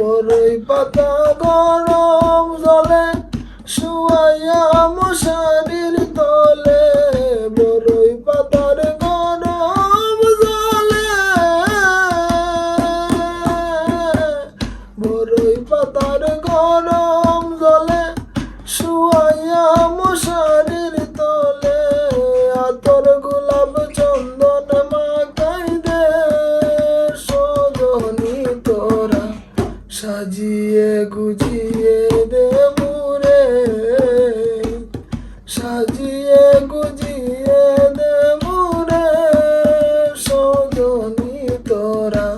বড়ই পাতা গরম জলে, শুয়াইয়া মশারির তলে, বরই পাতার গরম জলে। বরই পাতার গরম জলে, শুয়াইয়া সাজিয়ে গুজিয়ে দে মুরে সাজিয়ে গুজিয়ে দে মুরে সজনি তোরা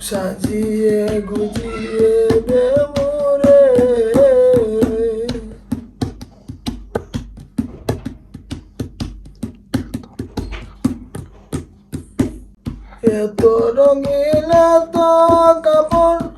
সাজিয়ে গুজিয়ে দে মুরে এত রঙিন এত কাপড়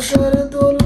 বাসর দোলনায়